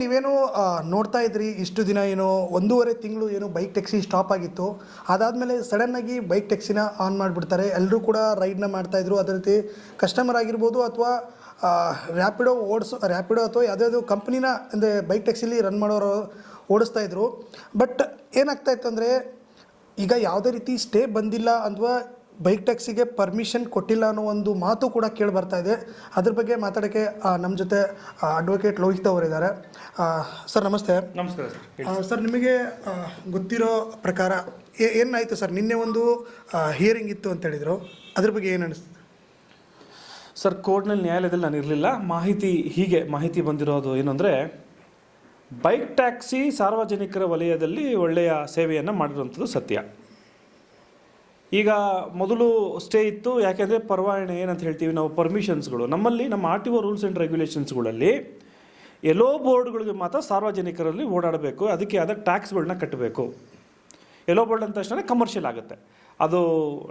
ನೀವೇನು ನೋಡ್ತಾ ಇದ್ರಿ, ಇಷ್ಟು ದಿನ ಏನು, ಒಂದೂವರೆ ತಿಂಗಳು ಏನು ಬೈಕ್ ಟ್ಯಾಕ್ಸಿ ಸ್ಟಾಪ್ ಆಗಿತ್ತು. ಅದಾದಮೇಲೆ ಸಡನ್ನಾಗಿ ಬೈಕ್ ಟ್ಯಾಕ್ಸಿನ ಆನ್ ಮಾಡಿಬಿಡ್ತಾರೆ. ಎಲ್ಲರೂ ಕೂಡ ರೈಡ್ನ ಮಾಡ್ತಾಯಿದ್ರು ಅದೇ ರೀತಿ ಕಸ್ಟಮರ್ ಆಗಿರ್ಬೋದು ಅಥವಾ ರ್ಯಾಪಿಡೋ ಓಡಿಸೋ ರ್ಯಾಪಿಡೋ ಅಥವಾ ಯಾವುದಾದ್ರು ಕಂಪ್ನಿನ ಅಂದರೆ ಬೈಕ್ ಟ್ಯಾಕ್ಸಿಲಿ ರನ್ ಮಾಡೋರು ಓಡಿಸ್ತಾ ಇದ್ರು. ಬಟ್ ಏನಾಗ್ತಾ ಇತ್ತು ಅಂದರೆ, ಈಗ ಯಾವುದೇ ರೀತಿ ಸ್ಟೇ ಬಂದಿಲ್ಲ ಅಥವಾ ಬೈಕ್ ಟ್ಯಾಕ್ಸಿಗೆ ಪರ್ಮಿಷನ್ ಕೊಟ್ಟಿಲ್ಲ ಅನ್ನೋ ಒಂದು ಮಾತು ಕೂಡ ಕೇಳಿ ಬರ್ತಾ ಇದೆ. ಅದ್ರ ಬಗ್ಗೆ ಮಾತಾಡೋಕ್ಕೆ ನಮ್ಮ ಜೊತೆ ಅಡ್ವೊಕೇಟ್ ಲೋಹಿತ್ ಅವರಿದ್ದಾರೆ ಸರ್ ನಮಸ್ತೆ. ನಮಸ್ಕಾರ ಸರ್ ಸರ್ ನಿಮಗೆ ಗೊತ್ತಿರೋ ಪ್ರಕಾರ ಏನಾಯಿತು ಸರ್? ನಿನ್ನೆ ಒಂದು ಹಿಯರಿಂಗ್ ಇತ್ತು ಅಂತ ಹೇಳಿದರು. ಅದ್ರ ಬಗ್ಗೆ ಏನು ಅನಿಸ್ತದೆ ಸರ್ ಕೋರ್ಟ್ನಲ್ಲಿ ನ್ಯಾಯಾಲಯದಲ್ಲಿ ನಾನು ಇರಲಿಲ್ಲ. ಮಾಹಿತಿ ಹೀಗೆ ಮಾಹಿತಿ ಬಂದಿರೋದು ಏನು ಅಂದರೆ ಬೈಕ್ ಟ್ಯಾಕ್ಸಿ ಸಾರ್ವಜನಿಕರ ವಲಯದಲ್ಲಿ ಒಳ್ಳೆಯ ಸೇವೆಯನ್ನು ಮಾಡಿರುವಂಥದ್ದು ಸತ್ಯ. ಈಗ ಮೊದಲು ಸ್ಟೇ ಇತ್ತು, ಯಾಕೆಂದರೆ ಪರವಾಣೆ ಏನಂತ ಹೇಳ್ತೀವಿ ನಾವು ಪರ್ಮಿಷನ್ಸ್ಗಳು ನಮ್ಮಲ್ಲಿ ನಮ್ಮ R T O rules and ರೆಗ್ಯುಲೇಷನ್ಸ್ಗಳಲ್ಲಿ ಎಲ್ಲೋ ಬೋರ್ಡ್ಗಳಿಗೆ ಮಾತ್ರ ಸಾರ್ವಜನಿಕರಲ್ಲಿ ಓಡಾಡಬೇಕು, ಅದಕ್ಕೆ ಆದ ಟ್ಯಾಕ್ಸ್ಗಳನ್ನ ಕಟ್ಟಬೇಕು. ಎಲ್ಲೋ ಬೋರ್ಡ್ ಅಂದ ತಕ್ಷಣ ಕಮರ್ಷಿಯಲ್ ಆಗುತ್ತೆ. ಅದು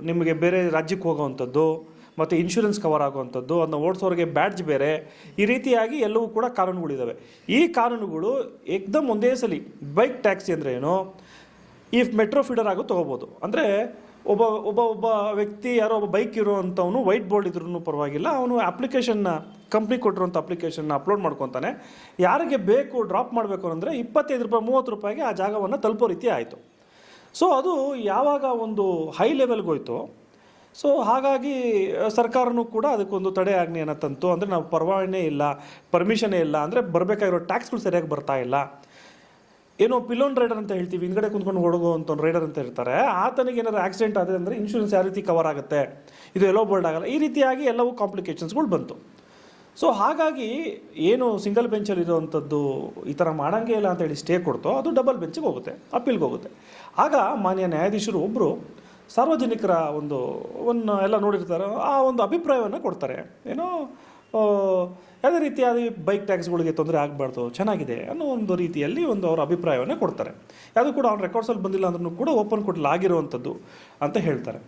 ನಿಮಗೆ ಬೇರೆ ರಾಜ್ಯಕ್ಕೆ ಹೋಗೋವಂಥದ್ದು, ಮತ್ತು ಇನ್ಶೂರೆನ್ಸ್ ಕವರ್ ಆಗುವಂಥದ್ದು, ಅದನ್ನ ಓಡಿಸೋರಿಗೆ ಬ್ಯಾಡ್ಜ್ ಬೇರೆ, ಈ ರೀತಿಯಾಗಿ ಎಲ್ಲವೂ ಕೂಡ ಕಾನೂನುಗಳಿದ್ದಾವೆ ಈ ಕಾನೂನುಗಳು ಏಕ್ದಮ್ ಒಂದೇ ಸಲ ಬೈಕ್ ಟ್ಯಾಕ್ಸಿ ಅಂದರೆ ಏನು? ಈ ಮೆಟ್ರೋ ಫೀಡರ್ ಆಗೋ ತೊಗೋಬೋದು. ಅಂದರೆ ಒಬ್ಬ ಒಬ್ಬ ಒಬ್ಬ ವ್ಯಕ್ತಿ ಯಾರೋ ಒಬ್ಬ ಬೈಕ್ ಇರೋವಂಥವನು ವೈಟ್ ಬೋರ್ಡ್ ಇದ್ರೂ ಪರವಾಗಿಲ್ಲ. ಅವನು ಅಪ್ಲಿಕೇಶನ್ನ ಕಂಪ್ನಿ ಕೊಟ್ಟಿರೋಂಥ ಅಪ್ಲಿಕೇಶನ್ನ ಅಪ್ಲೋಡ್ ಮಾಡ್ಕೊತಾನೆ. ಯಾರಿಗೆ ಬೇಕು ಡ್ರಾಪ್ ಮಾಡಬೇಕು ಅಂದರೆ ಇಪ್ಪತ್ತೈದು ರೂಪಾಯಿ, ಮೂವತ್ತು ರೂಪಾಯಿಗೆ ಆ ಜಾಗವನ್ನು ತಲುಪೋ ರೀತಿ ಆಯಿತು. ಸೊ ಅದು ಯಾವಾಗ ಒಂದು ಹೈ ಲೆವೆಲ್ಗೆ ಹೋಯ್ತು ಸೊ ಹಾಗಾಗಿ ಸರ್ಕಾರನೂ ಕೂಡ ಅದಕ್ಕೊಂದು ತಡೆ ಆಜ್ಞೆಯನ್ನು ತಂತು. ಅಂದರೆ ನಾವು ಪರವಾನೆ ಇಲ್ಲ ಪರ್ಮಿಷನೇ ಇಲ್ಲ. ಅಂದರೆ ಬರಬೇಕಾಗಿರೋ ಟ್ಯಾಕ್ಸ್ಗಳು ಸರಿಯಾಗಿ ಬರ್ತಾ ಇಲ್ಲ. ಏನೋ ಪಿಲೋನ್ ರೈಡರ್ ಅಂತ ಹೇಳ್ತೀವಿ, ಹಿಂದ್ಗಡೆ ಕುಂತ್ಕೊಂಡು ಹೊಡಗುವಂಥ ರೈಡರ್ ಅಂತ ಇರ್ತಾರೆ ಆತನಿಗೆ ಏನಾದ್ರು ಆಕ್ಸಿಡೆಂಟ್ ಆದರೆ ಅಂದರೆ ಇನ್ಶೂರೆನ್ಸ್ ಯಾವ ರೀತಿ ಕವರ್ ಆಗುತ್ತೆ? ಇದು ಎಲ್ಲೋ ಬೋರ್ಡ್ ಆಗಲ್ಲ. ಈ ರೀತಿಯಾಗಿ ಎಲ್ಲವೂ ಕಾಂಪ್ಲಿಕೇಶನ್ಸ್ಗಳು ಬಂತು. ಸೊ ಹಾಗಾಗಿ ಏನು ಸಿಂಗಲ್ ಬೆಂಚಲ್ಲಿ ಇರುವಂಥದ್ದು ಈ ಥರ ಮಾಡೋಂಗೇ ಇಲ್ಲ ಅಂತ ಹೇಳಿ ಸ್ಟೇ ಕೊಡ್ತೋ, ಅದು ಡಬಲ್ ಬೆಂಚಿಗೆ ಹೋಗುತ್ತೆ ಅಪೀಲ್ಗೆ ಹೋಗುತ್ತೆ. ಆಗ ಮಾನ್ಯ ನ್ಯಾಯಾಧೀಶರು ಒಬ್ಬರು ಸಾರ್ವಜನಿಕರ ಒಂದು ಒಂದು ಎಲ್ಲ ನೋಡಿರ್ತಾರೆ, ಆ ಒಂದು ಅಭಿಪ್ರಾಯವನ್ನು ಕೊಡ್ತಾರೆ. ಏನೋ ಯಾವುದೇ ರೀತಿಯಾದ ಬೈಕ್ ಟ್ಯಾಕ್ಸ್ಗಳಿಗೆ ತೊಂದರೆ ಆಗಬಾರ್ದು, ಚೆನ್ನಾಗಿದೆ ಅನ್ನೋ ಒಂದು ರೀತಿಯಲ್ಲಿ ಒಂದು ಅವರ ಅಭಿಪ್ರಾಯವನ್ನು ಕೊಡ್ತಾರೆ. ಯಾವುದು ಕೂಡ ಅವ್ನ ರೆಕಾರ್ಡ್ಸಲ್ಲಿ ಬಂದಿಲ್ಲ ಅಂದ್ರೂ ಕೂಡ ಓಪನ್ ಕೊಡಲಾಗಿರುವಂಥದ್ದು ಆಗಿರುವಂಥದ್ದು ಅಂತ ಹೇಳ್ತಾರೆ.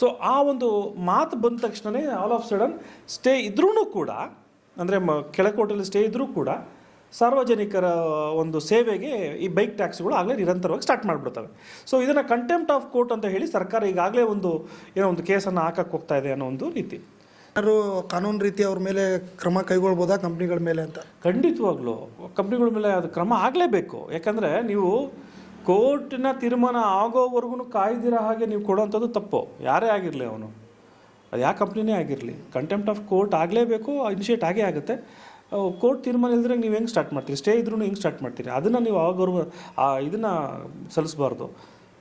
ಸೊ ಆ ಒಂದು ಮಾತು ಬಂದ ತಕ್ಷಣವೇ ಆಲ್ ಆಫ್ ಸಡನ್ ಸ್ಟೇ ಇದ್ರೂ ಕೂಡ, ಅಂದರೆ ಮ ಕೆಳಕೋಟೆಯಲ್ಲಿ ಸ್ಟೇ ಇದ್ದರೂ ಕೂಡ ಸಾರ್ವಜನಿಕರ ಒಂದು ಸೇವೆಗೆ ಈ ಬೈಕ್ ಟ್ಯಾಕ್ಸ್ಗಳು ಆಗಲೇ ನಿರಂತರವಾಗಿ ಸ್ಟಾರ್ಟ್ ಮಾಡಿಬಿಡ್ತವೆ. ಸೊ ಇದನ್ನು ಕಂಟೆಂಪ್ಟ್ ಆಫ್ ಕೋರ್ಟ್ ಅಂತ ಹೇಳಿ ಸರ್ಕಾರ ಈಗಾಗಲೇ ಒಂದು ಏನೋ ಒಂದು ಕೇಸನ್ನು ಹಾಕಕ್ಕೆ ಹೋಗ್ತಾ ಇದೆ ಅನ್ನೋ ಒಂದು ರೀತಿ. ಯಾರು ಕಾನೂನು ರೀತಿ ಅವ್ರ ಮೇಲೆ ಕ್ರಮ ಕೈಗೊಳ್ಬೋದಾ ಕಂಪ್ನಿಗಳ ಮೇಲೆ ಅಂತ? ಖಂಡಿತವಾಗ್ಲೂ. ಕಂಪ್ನಿಗಳ ಮೇಲೆ ಅದು ಕ್ರಮ ಆಗಲೇಬೇಕು. ಯಾಕಂದರೆ ನೀವು ಕೋರ್ಟಿನ ತೀರ್ಮಾನ ಆಗೋವರೆಗೂ ಕಾಯ್ದಿರೋ ಹಾಗೆ ನೀವು ಕೊಡೋವಂಥದ್ದು ತಪ್ಪು. ಯಾರೇ ಆಗಿರಲಿ ಅವನು. ಅದು ಯಾವ ಕಂಪ್ನಿನೇ ಆಗಿರಲಿ. ಕಂಟೆಂಪ್ಟ್ ಆಫ್ ಕೋರ್ಟ್ ಆಗಲೇಬೇಕು ಇನಿಷಿಯೇಟ್ ಆಗೇ ಆಗುತ್ತೆ. ಕೋರ್ಟ್ ತೀರ್ಮಾನ ಇಲ್ದ್ರೆ ನೀವು ಹೆಂಗೆ ಸ್ಟಾರ್ಟ್ ಮಾಡ್ತೀರಿ? ಸ್ಟೇ ಇದ್ರೂ ಹೆಂಗೆ ಸ್ಟಾರ್ಟ್ ಮಾಡ್ತೀರಿ? ಅದನ್ನು ನೀವು ಅಗೌರವ ಇದನ್ನು ಸಲ್ಲಿಸಬಾರ್ದು.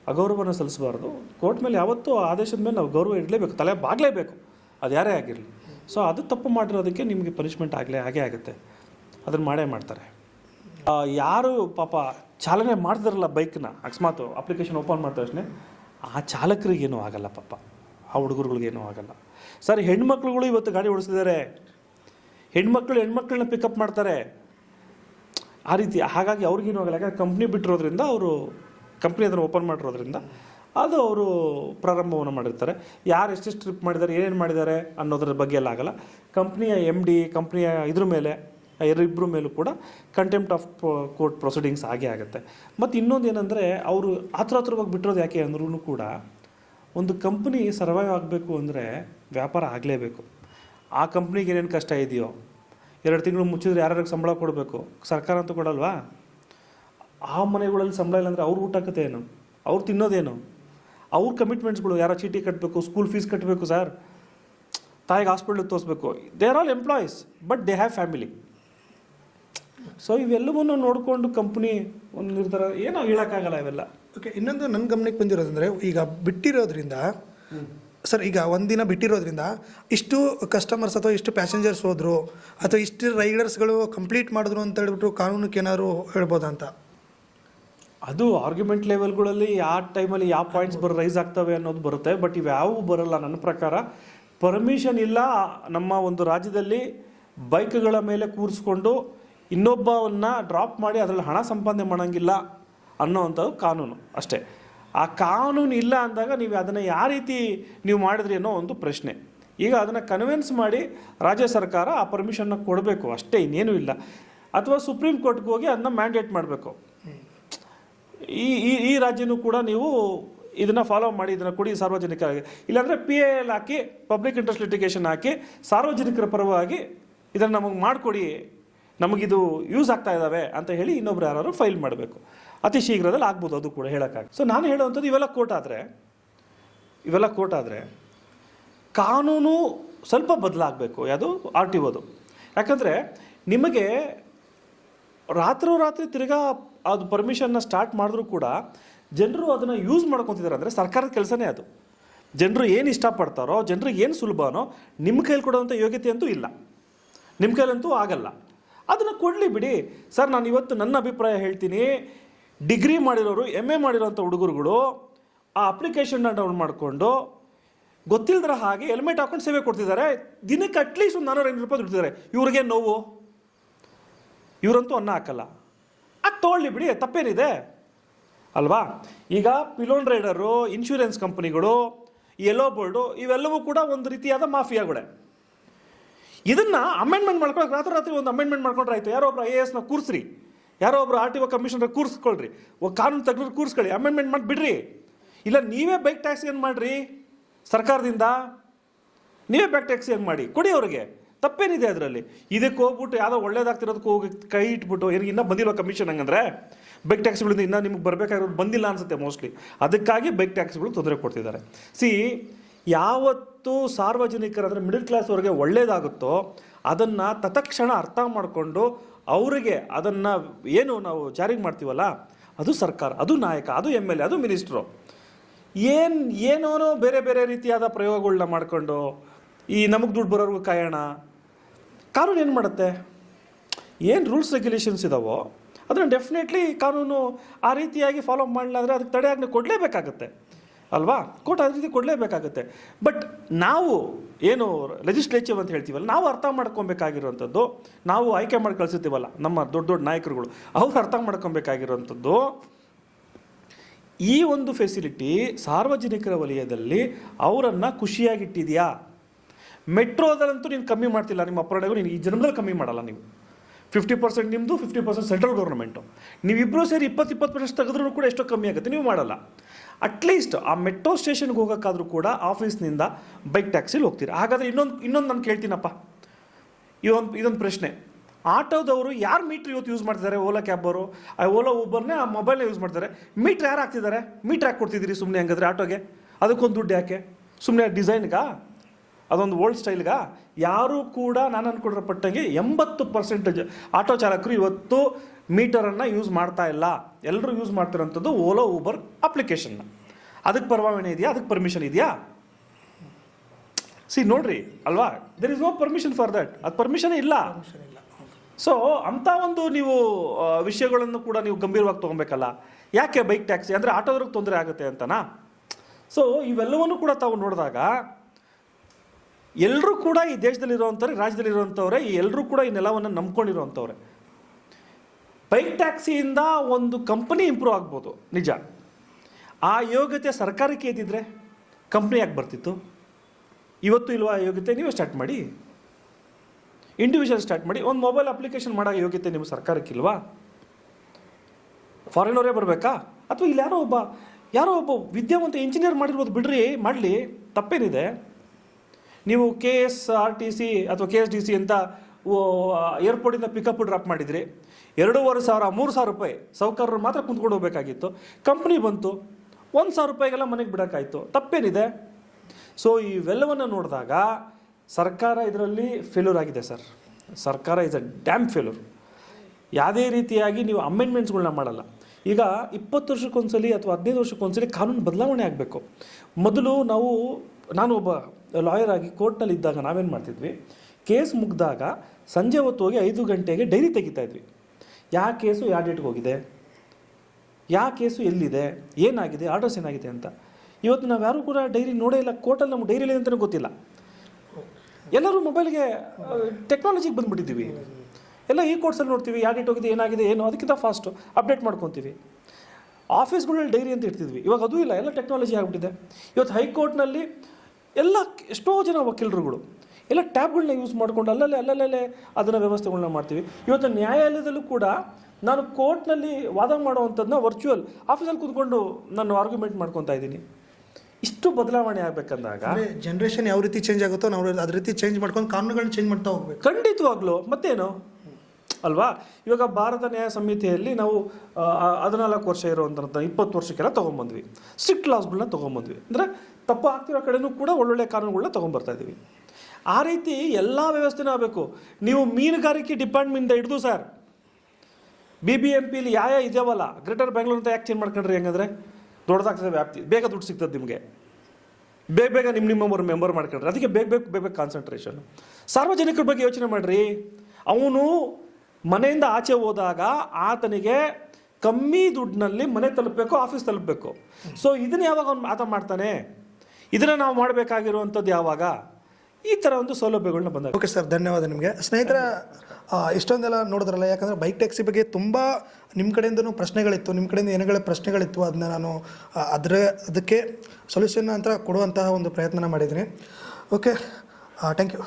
ಅಗೌರವನ ಸಲ್ಲಿಸಬಾರ್ದು. ಕೋರ್ಟ್ ಮೇಲೆ ಯಾವತ್ತೂ ಆದೇಶದ ಮೇಲೆ ನಾವು ಗೌರವ ಇಡಲೇಬೇಕು. ತಲೆ ಬಾಗಲೇಬೇಕು. ಅದು ಯಾರೇ ಆಗಿರಲಿ. ಸೊ ಅದು ತಪ್ಪು ಮಾಡಿರೋದಕ್ಕೆ ನಿಮಗೆ ಪನಿಷ್ಮೆಂಟ್ ಆಗಲೇ ಹಾಗೇ ಆಗುತ್ತೆ. ಅದನ್ನು ಮಾಡೇ ಮಾಡ್ತಾರೆ. ಯಾರು ಪಾಪ ಚಾಲನೆ ಮಾಡ್ತಾರಲ್ಲ ಬೈಕ್ನ ಅಕಸ್ಮಾತ್ ಅಪ್ಲಿಕೇಶನ್ ಓಪನ್ ಮಾಡಿದ ತಕ್ಷಣ, ಆ ಚಾಲಕರಿಗೇನೂ ಆಗಲ್ಲ ಪಾಪ. ಆ ಹುಡುಗರುಗಳಿಗೇನೂ ಆಗಲ್ಲ. ಸರ್, ಹೆಣ್ಮಕ್ಳುಗಳು ಇವತ್ತು ಗಾಡಿ ಓಡಿಸಿದ್ದಾರೆ ಹೆಣ್ಮಕ್ಳು ಹೆಣ್ಮಕ್ಳನ್ನ ಪಿಕಪ್ ಮಾಡ್ತಾರೆ. ಆ ರೀತಿ, ಹಾಗಾಗಿ ಅವ್ರಿಗೇನು ಆಗಲ್ಲ. ಯಾಕಂದ್ರೆ ಕಂಪ್ನಿ ಬಿಟ್ಟಿರೋದ್ರಿಂದ, ಅವರು ಕಂಪ್ನಿ ಅದನ್ನು ಓಪನ್ ಮಾಡಿರೋದ್ರಿಂದ ಅದು ಅವರು ಪ್ರಾರಂಭವನ್ನು ಮಾಡಿರ್ತಾರೆ. ಯಾರು ಎಷ್ಟೆಷ್ಟು ಟ್ರಿಪ್ ಮಾಡಿದ್ದಾರೆ, ಏನೇನು ಮಾಡಿದ್ದಾರೆ ಅನ್ನೋದ್ರ ಬಗ್ಗೆ ಎಲ್ಲ ಆಗಲ್ಲ. ಕಂಪ್ನಿಯ ಎಂ ಡಿ ಕಂಪ್ನಿಯ ಇದ್ರ ಮೇಲೆ ಇಬ್ಬರ ಮೇಲೂ ಕೂಡ ಕಂಟೆಂಪ್ಟ್ ಆಫ್ ಕೋರ್ಟ್ ಪ್ರೊಸೀಡಿಂಗ್ಸ್ ಆಗೇ ಆಗುತ್ತೆ. ಮತ್ತು ಇನ್ನೊಂದು ಏನಂದರೆ, ಅವರು ಹತ್ರ ಹತ್ರವಾಗಿ ಬಿಟ್ಟಿರೋದು ಯಾಕೆ ಅಂದ್ರೂ ಕೂಡ, ಒಂದು ಕಂಪ್ನಿ ಸರ್ವೈವ್ ಆಗಬೇಕು ಅಂದರೆ ವ್ಯಾಪಾರ ಆಗಲೇಬೇಕು. ಆ ಕಂಪ್ನಿಗೆ ಏನೇನು ಕಷ್ಟ ಇದೆಯೋ, ಎರಡು ತಿಂಗಳು ಮುಚ್ಚಿದ್ರೆ ಯಾರ್ಯಾರಿಗೆ ಸಂಬಳ ಕೊಡಬೇಕು? ಸರ್ಕಾರ ಅಂತೂ ಕೊಡಲ್ವಾ? ಆ ಮನೆಗಳಲ್ಲಿ ಸಂಬಳ ಇಲ್ಲ ಅಂದರೆ ಅವ್ರು ಊಟ ಹಾಕತ್ತೆ ಏನು ಅವ್ರು ತಿನ್ನೋದೇನು? ಅವ್ರ ಕಮಿಟ್ಮೆಂಟ್ಸ್ಗಳು ಯಾರೋ ಚೀಟಿ ಕಟ್ಟಬೇಕು ಸ್ಕೂಲ್ ಫೀಸ್ ಕಟ್ಟಬೇಕು ಸರ್ ತಾಯಿಗೆ ಹಾಸ್ಪಿಟ್ಲಿಗೆ ತೋರಿಸ್ಬೇಕು. They are all employees but they have family so ಇವೆಲ್ಲವನ್ನೂ ನೋಡಿಕೊಂಡು ಕಂಪ್ನಿ ಒಂದು ನಿರ್ಧಾರ ಏನೋ ಹೇಳೋಕ್ಕಾಗಲ್ಲ ಇವೆಲ್ಲ. ಓಕೆ ಇನ್ನೊಂದು ನನ್ನ ಗಮನಕ್ಕೆ ಬಂದಿರೋದಂದರೆ ಈಗ ಬಿಟ್ಟಿರೋದ್ರಿಂದ ಸರ್ ಈಗ ಒಂದಿನ ಬಿಟ್ಟಿರೋದ್ರಿಂದ ಇಷ್ಟು ಕಸ್ಟಮರ್ಸ್ ಅಥವಾ ಇಷ್ಟು ಪ್ಯಾಸೆಂಜರ್ಸ್ ಹೋದರು ಅಥವಾ ಇಷ್ಟು ರೈಡರ್ಸ್ಗಳು ಕಂಪ್ಲೀಟ್ ಮಾಡಿದ್ರು ಅಂತ ಹೇಳ್ಬಿಟ್ಟು ಕಾನೂನಕ್ಕೆ ಏನಾದ್ರು ಹೇಳ್ಬೋದಂತ ಅಂತ? ಅದು ಆರ್ಗ್ಯುಮೆಂಟ್ ಲೆವೆಲ್ಗಳಲ್ಲಿ ಯಾವ ಟೈಮಲ್ಲಿ ಯಾವ ಪಾಯಿಂಟ್ಸ್ ಬರೋ ರೈಸ್ ಆಗ್ತವೆ ಅನ್ನೋದು ಬರುತ್ತೆ ಬಟ್ ಇವ್ಯಾವೂ ಬರಲ್ಲ ನನ್ನ ಪ್ರಕಾರ. ಪರ್ಮಿಷನ್ ಇಲ್ಲ ನಮ್ಮ ಒಂದು ರಾಜ್ಯದಲ್ಲಿ ಬೈಕ್ಗಳ ಮೇಲೆ ಕೂರಿಸ್ಕೊಂಡು ಇನ್ನೊಬ್ಬವನ್ನ ಡ್ರಾಪ್ ಮಾಡಿ ಅದರಲ್ಲಿ ಹಣ ಸಂಪಾದನೆ ಮಾಡೋಂಗಿಲ್ಲ ಅನ್ನೋವಂಥದ್ದು ಕಾನೂನು ಅಷ್ಟೇ. ಆ ಕಾನೂನು ಇಲ್ಲ ಅಂದಾಗ ನೀವು ಅದನ್ನು ಯಾವ ರೀತಿ ನೀವು ಮಾಡಿದ್ರಿ ಅನ್ನೋ ಒಂದು ಪ್ರಶ್ನೆ. ಈಗ ಅದನ್ನು ಕನ್ವಿನ್ಸ್ ಮಾಡಿ ರಾಜ್ಯ ಸರ್ಕಾರ ಆ ಪರ್ಮಿಷನ್ನ ಕೊಡಬೇಕು ಅಷ್ಟೇ, ಇನ್ನೇನೂ ಇಲ್ಲ. ಅಥವಾ ಸುಪ್ರೀಂ ಕೋರ್ಟ್ಗೆ ಹೋಗಿ ಅದನ್ನ ಮ್ಯಾಂಡೇಟ್ ಮಾಡಬೇಕು. ಈ ಈ ಈ ರಾಜ್ಯನೂ ಕೂಡ ನೀವು ಇದನ್ನು ಫಾಲೋ ಮಾಡಿ, ಇದನ್ನು ಕೊಡಿ ಸಾರ್ವಜನಿಕರಾಗಿ. ಇಲ್ಲಾಂದರೆ ಪಿ ಎ ಎಲ್ ಹಾಕಿ ಪಬ್ಲಿಕ್ ಇಂಟ್ರೆಸ್ಟ್ ಲಿಟಿಗೇಷನ್ ಹಾಕಿ, ಸಾರ್ವಜನಿಕರ ಪರವಾಗಿ ಇದನ್ನು ನಮಗೆ ಮಾಡಿಕೊಡಿ, ನಮಗಿದು ಯೂಸ್ ಆಗ್ತಾ ಇದ್ದಾವೆ ಅಂತ ಹೇಳಿ ಇನ್ನೊಬ್ರು ಯಾರು ಫೈಲ್ ಮಾಡಬೇಕು. ಅತಿ ಶೀಘ್ರದಲ್ಲಿ ಆಗ್ಬೋದು ಅದು ಕೂಡ ಹೇಳೋಕ್ಕಾಗಿ ಸೊ ನಾನು ಹೇಳುವಂಥದ್ದು ಇವೆಲ್ಲ ಕೋರ್ಟ್ ಆದರೆ, ಇವೆಲ್ಲ ಕೋರ್ಟ್ ಆದರೆ ಕಾನೂನು ಸ್ವಲ್ಪ ಬದಲಾಗಬೇಕು. ಯಾವುದು? ಆರ್ ಟಿ ಓದು ಯಾಕಂದರೆ ನಿಮಗೆ ರಾತ್ರೋರಾತ್ರಿ ತಿರ್ಗಾ ಅದು ಪರ್ಮಿಷನ್ನ ಸ್ಟಾರ್ಟ್ ಮಾಡಿದ್ರೂ ಕೂಡ ಜನರು ಅದನ್ನು ಯೂಸ್ ಮಾಡ್ಕೊತಿದ್ದಾರೆ ಅಂದರೆ ಸರ್ಕಾರದ ಕೆಲಸನೇ ಅದು. ಜನರು ಏನು ಇಷ್ಟಪಡ್ತಾರೋ, ಜನರಿಗೆ ಏನು ಸುಲಭನೋ ನಿಮ್ಮ ಕೈಲಿ ಕೊಡೋವಂಥ ಯೋಗ್ಯತೆ ಅಂತೂ ಇಲ್ಲ. ನಿಮ್ಮ ಕೈಲಂತೂ ಆಗಲ್ಲ. ಅದನ್ನು ಕೊಡಲಿ ಬಿಡಿ. ಸರ್, ನಾನು ಇವತ್ತು ನನ್ನ ಅಭಿಪ್ರಾಯ ಹೇಳ್ತೀನಿ. ಡಿಗ್ರಿ ಮಾಡಿರೋರು ಎಂ ಎ ಮಾಡಿರೋಂಥ ಹುಡುಗರುಗಳು ಆ ಅಪ್ಲಿಕೇಶನ್ನ ಡೌನ್ಲೋಡ್ ಮಾಡಿಕೊಂಡು ಗೊತ್ತಿಲ್ಲದ್ರ ಹಾಗೆ ಹೆಲ್ಮೆಟ್ ಹಾಕೊಂಡು ಸೇವೆ ಕೊಡ್ತಿದ್ದಾರೆ. ದಿನಕ್ಕೆ ಅಟ್ಲೀಸ್ಟ್ ಒಂದು ನಾನ್ನೂರ ಐನೂರು ರೂಪಾಯಿ ದುಡ್ತಿದ್ದಾರೆ. ಇವ್ರಿಗೆ ನೋವು. ಇವರಂತೂ ಅನ್ನ ಹಾಕಲ್ಲ. ಅದು ತೊಗೊಳ್ಳಿ ಬಿಡಿ, ತಪ್ಪೇನಿದೆ. ಅಲ್ವಾ? ಈಗ ಪಿಲೋನ್ ರೈಡರು ಇನ್ಶೂರೆನ್ಸ್ ಕಂಪನಿಗಳು ಎಲ್ಲೋ ಬೋರ್ಡು ಇವೆಲ್ಲವೂ ಕೂಡ ಒಂದು ರೀತಿಯಾದ ಮಾಫಿಯಾಗಳೇ ಇದನ್ನ ಅಮೆಂಡ್ಮೆಂಟ್ ಮಾಡ್ಕೊಳಕ್ಕೆ ರಾತ್ರಿ ರಾತ್ರಿ ಒಂದು ಅಮೆಂಡ್ಮೆಂಟ್ ಮಾಡ್ಕೊಂಡ್ರೆ ಆಯ್ತು. ಯಾರೋ ಒಬ್ರು ಐ ಎ ಎಸ್ನ ಕೂರಿಸ್ರಿ. ಯಾರೋ ಒಬ್ರು ಆರ್ ಟಿ ಒ ಕಮಿಷನರ್ ಕೂರಿಸ್ಕೊಳ್ರಿ. ಕಾನೂನು ತಜ್ಞರು ಕೂರಿಸ್ಕೊಳ್ಳಿ. ಅಮೆಂಡ್ಮೆಂಟ್ ಮಾಡಿ ಬಿಡ್ರಿ. ಇಲ್ಲ, ನೀವೇ ಬೈಕ್ ಟ್ಯಾಕ್ಸ್ ಏನು ಮಾಡಿರಿ? ಸರ್ಕಾರದಿಂದ? ನೀವೇ ಬೈಕ್ ಟ್ಯಾಕ್ಸಿ ಏನು ಮಾಡಿ? ಕೊಡಿ ಅವ್ರಿಗೆ. ತಪ್ಪೇನಿದೆ ಅದರಲ್ಲಿ. ಇದಕ್ಕೆ ಹೋಗ್ಬಿಟ್ಟು ಯಾವುದೋ ಒಳ್ಳೇದಾಗ್ತಿರೋದಕ್ಕೆ ಹೋಗಿ ಕೈ ಇಟ್ಬಿಟ್ಟು ಏನು ಇನ್ನೂ ಬಂದಿಲ್ಲ ಕಮಿಷನ್ ಹಂಗಂದ್ರೆ ಬೈಕ್ ಟ್ಯಾಕ್ಸ್ಗಳಿಂದ ಇನ್ನೂ ನಿಮ್ಗೆ ಬರಬೇಕಾಗಿರೋದು ಬಂದಿಲ್ಲ ಅನ್ಸುತ್ತೆ ಮೋಸ್ಟ್ಲಿ ಅದಕ್ಕಾಗಿ ಬೈಕ್ ಟ್ಯಾಕ್ಸ್ಗಳು ತೊಂದರೆ ಕೊಡ್ತಿದ್ದಾರೆ. ಸಿ ಯಾವತ್ತು ಸಾರ್ವಜನಿಕರ ಅಂದರೆ ಮಿಡಲ್ ಕ್ಲಾಸ್ವರೆಗೆ ಒಳ್ಳೇದಾಗುತ್ತೋ ಅದನ್ನು ತತ್ಕ್ಷಣ ಅರ್ಥ ಮಾಡಿಕೊಂಡು ಅವರಿಗೆ ಅದನ್ನು ಏನು ನಾವು ಜಾರಿಗೆ ಮಾಡ್ತೀವಲ್ಲ, ಅದು ಸರ್ಕಾರ, ಅದು ನಾಯಕ, ಅದು ಎಂ ಎಲ್ ಎ ಅದು ಮಿನಿಸ್ಟ್ರು ಏನು, ಏನೋನೋ ಬೇರೆ ಬೇರೆ ರೀತಿಯಾದ ಪ್ರಯೋಗಗಳನ್ನ ಮಾಡಿಕೊಂಡು ಈ ನಮಗೆ ದುಡ್ಡು ಬರೋರ್ಗೂ ಕಾಯೋಣ? ಕಾನೂನು ಏನು ಮಾಡುತ್ತೆ? ಏನು ರೂಲ್ಸ್ ರೆಗ್ಯುಲೇಷನ್ಸ್ ಇದಾವೋ ಅದನ್ನು ಡೆಫಿನೆಟ್ಲಿ ಕಾನೂನು ಆ ರೀತಿಯಾಗಿ ಫಾಲೋ ಮಾಡಲಾದ್ರೆ ಅದಕ್ಕೆ ತಡೆ ಆಜ್ಞೆ ಕೊಡಲೇಬೇಕಾಗತ್ತೆ. ಅಲ್ವಾ? ಕೋರ್ಟ್ ಅದೇ ರೀತಿ ಕೊಡಲೇಬೇಕಾಗುತ್ತೆ. ಬಟ್ ನಾವು ಏನು ಲೆಜಿಸ್ಲೇಚರ್ ಅಂತ ಹೇಳ್ತೀವಲ್ಲ, ನಾವು ಅರ್ಥ ಮಾಡ್ಕೊಬೇಕಾಗಿರುವಂಥದ್ದು, ನಾವು ಆಯ್ಕೆ ಮಾಡಿ ಕಳಿಸುತ್ತೀವಲ್ಲ ನಮ್ಮ ದೊಡ್ಡ ದೊಡ್ಡ ನಾಯಕರುಗಳು, ಅವ್ರು ಅರ್ಥ ಮಾಡ್ಕೊಬೇಕಾಗಿರುವಂಥದ್ದು, ಈ ಒಂದು ಫೆಸಿಲಿಟಿ ಸಾರ್ವಜನಿಕರ ವಲಯದಲ್ಲಿ ಅವರನ್ನು ಖುಷಿಯಾಗಿಟ್ಟಿದೆಯಾ? ಮೆಟ್ರೋದಲ್ಲಂತೂ ನೀನು ಕಮ್ಮಿ ಮಾಡ್ತಿಲ್ಲ, ನಿಮ್ಮ ಅಪರಾಧಗಳು ನೀನು ಈ ಜನ್ಮದಲ್ಲಿ ಕಮ್ಮಿ ಮಾಡಲ್ಲ ನೀವು. ಫಿಫ್ಟಿ ಪರ್ಸೆಂಟ್ ನಿಮ್ಮದು ಫಿಫ್ಟಿ ಪರ್ಸೆಂಟ್ ಸೆಂಟ್ರಲ್ ಗೌರ್ಮೆಂಟು ನೀವಿಬ್ಬರು ಸೇರಿ ಇಪ್ಪತ್ತು ಇಪ್ಪತ್ತು ಪರ್ಸೆಂಟ್ ತೆಗೆದ್ರೂ ಕೂಡ ಎಷ್ಟೋ ಕಮ್ಮಿ ಆಗುತ್ತೆ, ನೀವು ಮಾಡಲ್ಲ. ಅಟ್ಲೀಸ್ಟ್ ಆ ಮೆಟ್ರೋ ಸ್ಟೇಷನ್ಗೆ ಹೋಗೋಕ್ಕಾದ್ರೂ ಕೂಡ ಆಫೀಸ್ನಿಂದ ಬೈಕ್ ಟ್ಯಾಕ್ಸಿಲಿ ಹೋಗ್ತೀರಾ. ಹಾಗಾದರೆ ಇನ್ನೊಂದು ಇನ್ನೊಂದು ನಾನು ಕೇಳ್ತೀನಪ್ಪ. ಇದೊಂದು ಇದೊಂದು ಪ್ರಶ್ನೆ. ಆಟೋದವರು ಯಾರು ಮೀಟ್ರ್ ಇವತ್ತು ಯೂಸ್ ಮಾಡ್ತಿದ್ದಾರೆ? ಓಲಾ ಕ್ಯಾಬ್ ಅವರು, ಆ ಓಲಾ ಊಬರ್ನೇ ಆ ಮೊಬೈಲ್ನ ಯೂಸ್ ಮಾಡ್ತಾರೆ. ಮೀಟ್ರ್ ಯಾರು ಹಾಕ್ತಿದ್ದಾರೆ? ಮೀಟ್ರ್ ಹಾಕಿ ಕೊಡ್ತಿದ್ದೀರಿ ಸುಮ್ಮನೆ ಹಂಗಾದ್ರೆ ಆಟೋಗೆ? ಅದಕ್ಕೊಂದು ದುಡ್ಡು ಯಾಕೆ? ಸುಮ್ಮನೆ ಡಿಸೈನ್ಗಾ ಅದೊಂದು ಓಲ್ಡ್ ಸ್ಟೈಲ್ಗ ಯಾರೂ ಕೂಡ ನಾನು ಅನ್ಕೊಂಡ್ರೆ ಪಟ್ಟಂಗೆ ಎಂಬತ್ತು ಪರ್ಸೆಂಟೇಜ್ ಆಟೋ ಚಾಲಕರು ಇವತ್ತು ಮೀಟರನ್ನು ಯೂಸ್ ಮಾಡ್ತಾ ಇಲ್ಲ. ಎಲ್ಲರೂ ಯೂಸ್ ಮಾಡ್ತಿರೋಂಥದ್ದು ಓಲೋ ಊಬರ್ ಅಪ್ಲಿಕೇಶನ್ ಅದಕ್ಕೆ ಪರವಾನಗಿ ಇದೆಯಾ? ಅದಕ್ಕೆ ಪರ್ಮಿಷನ್ ಇದೆಯಾ? ಸಿ ನೋಡ್ರಿ ಅಲ್ವಾ? There is no permission for that ಅದು ಪರ್ಮಿಷನ್ ಇಲ್ಲ. ಸೊ ಅಂಥ ಒಂದು ನೀವು ವಿಷಯಗಳನ್ನು ಕೂಡ ನೀವು ಗಂಭೀರವಾಗಿ ತೊಗೊಬೇಕಲ್ಲ. ಯಾಕೆ ಬೈಕ್ ಟ್ಯಾಕ್ಸಿ ಅಂದರೆ ಆಟೋದ್ರಿಗೆ ತೊಂದರೆ ಆಗುತ್ತೆ ಅಂತನಾ? ಸೊ ಇವೆಲ್ಲವನ್ನು ಕೂಡ ತಾವು ನೋಡಿದಾಗ ಎಲ್ಲರೂ ಕೂಡ ಈ ದೇಶದಲ್ಲಿರುವಂಥವ್ರೆ ರಾಜ್ಯದಲ್ಲಿರುವಂಥವ್ರೆ, ಈ ಎಲ್ಲರೂ ಕೂಡ ಈ ನೆಲವನ್ನು ನಂಬ್ಕೊಂಡಿರುವಂಥವ್ರೆ. ಬೈಕ್ ಟ್ಯಾಕ್ಸಿಯಿಂದ ಒಂದು ಕಂಪನಿ ಇಂಪ್ರೂವ್ ಆಗ್ಬೋದು, ನಿಜ. ಆ ಯೋಗ್ಯತೆ ಸರ್ಕಾರಕ್ಕೆ ಇದ್ದಿದ್ರೆ ಕಂಪ್ನಿ ಯಾಕೆ ಬರ್ತಿತ್ತು? ಇವತ್ತು ಇಲ್ವಾ ಯೋಗ್ಯತೆ? ನೀವೇ ಸ್ಟಾರ್ಟ್ ಮಾಡಿ. ಇಂಡಿವಿಜುವಲ್ ಸ್ಟಾರ್ಟ್ ಮಾಡಿ. ಒಂದು ಮೊಬೈಲ್ ಅಪ್ಲಿಕೇಶನ್ ಮಾಡೋ ಯೋಗ್ಯತೆ ನಿಮ್ಮ ಸರ್ಕಾರಕ್ಕಿಲ್ವಾ ಫಾರಿನವರೇ ಬರಬೇಕಾ? ಅಥವಾ ಇಲ್ಲಿ ಯಾರೋ ಒಬ್ಬ ಯಾರೋ ಒಬ್ಬ ವಿದ್ಯಾವಂತ ಇಂಜಿನಿಯರ್ ಮಾಡಿರ್ಬೋದು ಬಿಡ್ರಿ, ಮಾಡಲಿ, ತಪ್ಪೇನಿದೆ. ನೀವು K S R T C ಅಥವಾ ಕೆ ಎಸ್ ಡಿ ಸಿ ಅಂತ ಏರ್ಪೋರ್ಟಿಂದ ಪಿಕಪ್ ಡ್ರಾಪ್ ಮಾಡಿದ್ರಿ. ಎರಡೂವರೆ ಸಾವಿರ, ಮೂರು ಸಾವಿರ ರೂಪಾಯಿ ಸೌಕರ್ಯರು ಮಾತ್ರ ಕುಂತ್ಕೊಂಡು ಹೋಗ್ಬೇಕಾಗಿತ್ತು. ಕಂಪ್ನಿ ಬಂತು, ಒಂದು ಸಾವಿರ ರೂಪಾಯಿಗೆಲ್ಲ ಮನೆಗೆ ಬಿಡೋಕ್ಕಾಯ್ತು. ತಪ್ಪೇನಿದೆ? ಸೊ ಇವೆಲ್ಲವನ್ನು ನೋಡಿದಾಗ ಸರ್ಕಾರ ಇದರಲ್ಲಿ ಫೇಲ್ಯೂರ್ ಆಗಿದೆ ಸರ್. ಸರ್ಕಾರ ಇಸ್ ಅ ಡ್ಯಾಮ್ ಫೇಲ್ಯೂರ್ ಯಾವುದೇ ರೀತಿಯಾಗಿ ನೀವು ಅಮೆಂಡ್ಮೆಂಟ್ಸ್ಗಳನ್ನ ಮಾಡಲ್ಲ. ಈಗ ಇಪ್ಪತ್ತು ವರ್ಷಕ್ಕೊಂದ್ಸಲಿ ಅಥವಾ ಹದಿನೈದು ವರ್ಷಕ್ಕೊಂದ್ಸಲಿ ಕಾನೂನು ಬದಲಾವಣೆ ಆಗಬೇಕು. ಮೊದಲು ನಾವು ನಾನು ಒಬ್ಬ ಲಾಯರ್ ಆಗಿ ಕೋರ್ಟ್ನಲ್ಲಿ ಇದ್ದಾಗ ನಾವೇನು ಮಾಡ್ತಿದ್ವಿ? ಕೇಸ್ ಮುಗಿದಾಗ ಸಂಜೆ ಹೊತ್ತು ಹೋಗಿ ಐದು ಗಂಟೆಗೆ ಡೈರಿ ತೆಗಿತಾ ಇದ್ವಿ. ಯಾವ ಕೇಸು ಯಾವ ಡೇಟ್ಗೆ ಹೋಗಿದೆ? ಯಾವ ಕೇಸು ಎಲ್ಲಿದೆ? ಏನಾಗಿದೆ? ಆರ್ಡರ್ಸ್ ಏನಾಗಿದೆ ಅಂತ. ಇವತ್ತು ನಾವು ಯಾರೂ ಕೂಡ ಡೈರಿ ನೋಡೇ ಇಲ್ಲ, ಕೋರ್ಟಲ್ಲಿ ನಮ್ಗೆ ಡೈರಿ ಇದೆ ಅಂತಲೂ ಗೊತ್ತಿಲ್ಲ. ಎಲ್ಲರೂ ಮೊಬೈಲ್ಗೆ ಟೆಕ್ನಾಲಜಿಗೆ ಬಂದುಬಿಟ್ಟಿದ್ದೀವಿ. ಎಲ್ಲ ಈ ಕೋರ್ಟ್ಸಲ್ಲಿ ನೋಡ್ತೀವಿ, ಯಾವ ಡೇಟ್ ಹೋಗಿದೆ, ಏನಾಗಿದೆ, ಏನು, ಅದಕ್ಕಿಂತ ಫಾಸ್ಟು ಅಪ್ಡೇಟ್ ಮಾಡ್ಕೊತೀವಿ. ಆಫೀಸ್ಗಳಲ್ಲಿ ಡೈರಿ ಅಂತ ಇರ್ತಿದ್ವಿ ಇವಾಗ ಅದೂ ಇಲ್ಲ, ಎಲ್ಲ ಟೆಕ್ನಾಲಜಿ ಆಗಿಬಿಟ್ಟಿದೆ. ಇವತ್ತು ಹೈಕೋರ್ಟ್ನಲ್ಲಿ ಎಲ್ಲ ಎಷ್ಟೋ ಜನ ವಕೀಲರುಗಳು ಎಲ್ಲ ಟ್ಯಾಬ್ಗಳನ್ನ ಯೂಸ್ ಮಾಡಿಕೊಂಡು ಅಲ್ಲಲ್ಲೇ ಅಲ್ಲಲ್ಲೇ ಅದನ್ನು ವ್ಯವಸ್ಥೆಗಳನ್ನ ಮಾಡ್ತೀವಿ. ಇವತ್ತು ನ್ಯಾಯಾಲಯದಲ್ಲೂ ಕೂಡ ನಾನು ಕೋರ್ಟ್ನಲ್ಲಿ ವಾದ ಮಾಡುವಂಥದ್ದನ್ನ ವರ್ಚುವಲ್ ಆಫೀಸಲ್ಲಿ ಕೂತ್ಕೊಂಡು ನಾನು ಆರ್ಗ್ಯುಮೆಂಟ್ ಮಾಡ್ಕೊತಾ ಇದ್ದೀನಿ. ಇಷ್ಟು ಬದಲಾವಣೆ ಆಗಬೇಕಂದಾಗ ಅಂದರೆ ಜನ್ರೇಷನ್ ಯಾವ ರೀತಿ ಚೇಂಜ್ ಆಗುತ್ತೋ ನಾವು ಅದ್ರ ರೀತಿ ಚೇಂಜ್ ಮಾಡ್ಕೊಂಡು ಕಾನೂನುಗಳನ್ನ ಚೇಂಜ್ ಮಾಡ್ತಾ ಹೋಗ್ಬೇಕು. ಖಂಡಿತವಾಗ್ಲೂ. ಮತ್ತೇನು? ಅಲ್ವಾ? ಇವಾಗ ಭಾರತ ನ್ಯಾಯ ಸಂಹಿತೆಯಲ್ಲಿ ನಾವು ಹದಿನಾಲ್ಕು ವರ್ಷ ಇರುವಂಥ ಇಪ್ಪತ್ತು ವರ್ಷಕ್ಕೆಲ್ಲ ತೊಗೊಂಬಂದ್ವಿ. ಸ್ಟ್ರಿಕ್ಟ್ ಲಾಸ್ಗಳನ್ನ ತೊಗೊಂಬಂದ್ವಿ. ಅಂದರೆ ತಪ್ಪು ಆಗ್ತಿರೋ ಕಡೆನೂ ಕೂಡ ಒಳ್ಳೊಳ್ಳೆ ಕಾನೂನುಗಳನ್ನ ತೊಗೊಂಬರ್ತಾ ಇದ್ದೀವಿ ಆ ರೀತಿ ಎಲ್ಲ ವ್ಯವಸ್ಥೆನೂ ಆಗಬೇಕು. ನೀವು ಮೀನುಗಾರಿಕೆ ಡಿಪಾರ್ಟ್ಮೆಂಟ್ ಹಿಡಿದು ಸರ್ ಬಿ ಬಿ ಎಂ ಪಿಲಿ ಯಾವ ಇದಾವಲ್ಲ ಗ್ರೇಟರ್ ಬೆಂಗಳೂರು ಅಂತ ಯಾಕೆ ಚೇಂಜ್ ಮಾಡ್ಕೊಂಡ್ರಿ ಹೆಂಗಂದ್ರೆ? ದೊಡ್ಡದಾಗ್ತದೆ ವ್ಯಾಪ್ತಿ. ಬೇಗ ದುಡ್ಡು ಸಿಗ್ತದೆ ನಿಮಗೆ. ಬೇಗ ಬೇಗ ನಿಮ್ಮ ನಿಮ್ಮ ಮೆಂಬರ್ ಮಾಡ್ಕೊಂಡ್ರೆ. ಅದಕ್ಕೆ ಬೇಗ ಬೇಗ ಬೇಗ ಬೇಗ ಕಾನ್ಸಂಟ್ರೇಷನ್ ಸಾರ್ವಜನಿಕರ ಬಗ್ಗೆ ಯೋಚನೆ ಮಾಡಿರಿ. ಅವನು ಮನೆಯಿಂದ ಆಚೆ ಹೋದಾಗ ಆತನಿಗೆ ಕಮ್ಮಿ ದುಡ್ಡಿನಲ್ಲಿ ಮನೆ ತಲುಪಬೇಕು ಆಫೀಸ್ ತಲುಪಬೇಕು. ಸೊ ಇದನ್ನ ಯಾವಾಗ ಅವ್ನು ಆತ ಮಾಡ್ತಾನೆ? ಇದನ್ನ ನಾವು ಮಾಡಬೇಕಾಗಿರುವಂಥದ್ದು ಯಾವಾಗ? ಈ ಥರ ಒಂದು ಸೌಲಭ್ಯಗಳನ್ನ ಬಂದಾಗ. ಓಕೆ ಸರ್, ಧನ್ಯವಾದ ನಿಮಗೆ. ಸ್ನೇಹಿತರ ಇಷ್ಟೊಂದೆಲ್ಲ ನೋಡಿದ್ರಲ್ಲ, ಯಾಕಂದರೆ ಬೈಕ್ ಟ್ಯಾಕ್ಸಿ ಬಗ್ಗೆ ತುಂಬ ನಿಮ್ಮ ಕಡೆಯಿಂದನೂ ಪ್ರಶ್ನೆಗಳಿತ್ತು. ನಿಮ್ಮ ಕಡೆಯಿಂದ ಏನುಗಳ ಪ್ರಶ್ನೆಗಳಿತ್ತು, ಅದನ್ನ ನಾನು ಅದರ, ಅದಕ್ಕೆ ಸೊಲ್ಯೂಷನ್ ಅಂತ ಕೊಡುವಂತಹ ಒಂದು ಪ್ರಯತ್ನ ಮಾಡಿದ್ದೀನಿ. Okay thank you